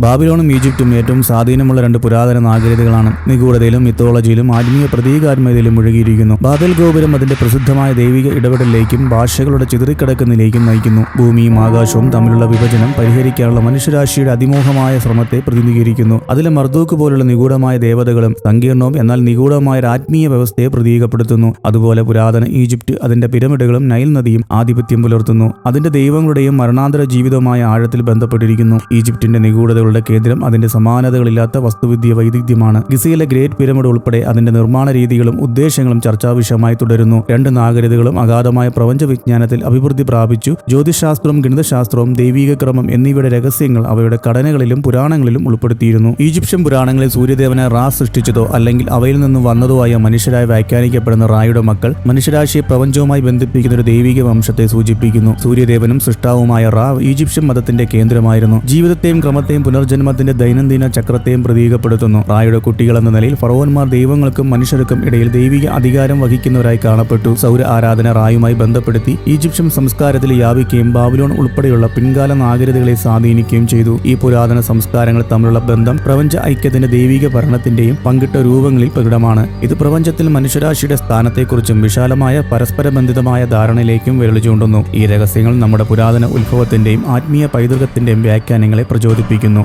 ബാബിലോണും ഈജിപ്തും ഏറ്റവും സ്വാധീനമുള്ള രണ്ട് പുരാതന നാഗരികതകളാണ്. നിഗൂഢതയിലും മിത്തോളജിയിലും ആത്മീയ പ്രതീകാത്മകതയിലും മുഴുകിയിരിക്കുന്നു. ബാബൽ ഗോപുരം അതിന്റെ പ്രസിദ്ധമായ ദൈവിക ഇടപെടലിലേക്കും ഭാഷകളുടെ ചിതറിക്കിടക്കുന്നതിലേക്കും നയിക്കുന്നു. ഭൂമിയും ആകാശവും തമ്മിലുള്ള വിഭജനം പരിഹരിക്കാനുള്ള മനുഷ്യരാശിയുടെ അതിമോഹമായ ശ്രമത്തെ പ്രതിനിധീകരിക്കുന്നു. അതിലെ മർദൂക്ക് പോലുള്ള നിഗൂഢമായ ദേവതകളും സങ്കീർണവും എന്നാൽ നിഗൂഢമായ ആത്മീയ വ്യവസ്ഥയെ പ്രതീകപ്പെടുത്തുന്നു. അതുപോലെ പുരാതന ഈജിപ്റ്റ് അതിന്റെ പിരമിഡുകളും നൈൽ നദിയും ആധിപത്യം പുലർത്തുന്നു. അതിന്റെ ദൈവങ്ങളുടെയും മരണാന്തര ജീവിതവുമായ ആഴത്തിൽ ബന്ധപ്പെട്ടിരിക്കുന്നു. ഈജിപ്തിന്റെ നിഗൂഢതകളുടെ കേന്ദ്രം അതിന്റെ സമാനതകളില്ലാത്ത വസ്തുവിദ്യ വൈദഗ്ധ്യമാണ്. ഗിസയിലെ ഗ്രേറ്റ് പിരമിഡ് ഉൾപ്പെടെ അതിന്റെ നിർമ്മാണ രീതികളും ഉദ്ദേശങ്ങളും ചർച്ചാവിഷയമായി തുടരുന്നു. രണ്ട് നാഗരികതകളും അഗാധമായ പ്രപഞ്ച വിജ്ഞാനത്തിൽ അഭിവൃദ്ധി പ്രാപിച്ചു. ജ്യോതിശാസ്ത്രവും ഗണിതശാസ്ത്രവും ദൈവിക ക്രമം എന്നിവയുടെ രഹസ്യങ്ങൾ അവയുടെ ഘടനകളിലും പുരാണങ്ങളിലും ഉൾപ്പെടുത്തിയിരുന്നു. ഈജിപ്ഷ്യൻ പുരാണങ്ങളിൽ സൂര്യദേവനെ റാ സൃഷ്ടിച്ചതോ അല്ലെങ്കിൽ അവയിൽ നിന്ന് വന്നതോ ആയ മനുഷ്യരായി വ്യാഖ്യാനിക്കപ്പെടുന്ന റായുടെ മക്കൾ മനുഷ്യരാശിയെ പ്രപഞ്ചവുമായി ബന്ധിപ്പിക്കുന്ന ഒരു ദൈവിക വംശത്തെ സൂചിപ്പിക്കുന്നു. സൂര്യദേവനും സൃഷ്ടാവുമായ റാ ഈജിപ്ഷ്യൻ മതത്തിന്റെ കേന്ദ്രമായിരുന്നു. ജീവിതത്തെയും ക്രമത്തെയും പുനർജന്മത്തിന്റെ ദൈനംദിന ചക്രത്തെയും പ്രതീകപ്പെടുത്തുന്നു. റായുടെ കുട്ടികൾ എന്ന നിലയിൽ ഫറോവന്മാർ ദൈവങ്ങൾക്കും മനുഷ്യർക്കും ഇടയിൽ ദൈവിക അധികാരം വഹിക്കുന്നവരായി കാണപ്പെട്ടു. സൗര ആരാധന റായുമായി ബന്ധപ്പെടുത്തി ഈജിപ്ഷ്യൻ സംസ്കാരത്തിൽ വ്യാപിക്കുകയും ബാബിലോൺ ഉൾപ്പെടെയുള്ള പിൻകാല നാഗരികതകളെ സ്വാധീനിക്കുകയും ചെയ്തു. ഈ പുരാതന സംസ്കാരങ്ങൾ തമ്മിലുള്ള ബന്ധം പ്രപഞ്ച ഐക്യത്തിന്റെ ദൈവിക ഭരണത്തിന്റെയും പങ്കിട്ട രൂപങ്ങളിൽ പ്രകടമാണ്. ഇത് പ്രപഞ്ചത്തിൽ മനുഷ്യരാശിയുടെ സ്ഥാനത്തെക്കുറിച്ചും വിശാലമായ പരസ്പര ബന്ധിതമായ ധാരണയിലേക്കും വിരൽ ചൂണ്ടുന്നു. ഈ രഹസ്യങ്ങൾ നമ്മുടെ പുരാതന ഉത്ഭവത്തിന്റെയും ആത്മീയ പൈതൃകത്തിന്റെയും വ്യാഖ്യാനങ്ങളെ പ്രചോദിപ്പിക്കുന്നു.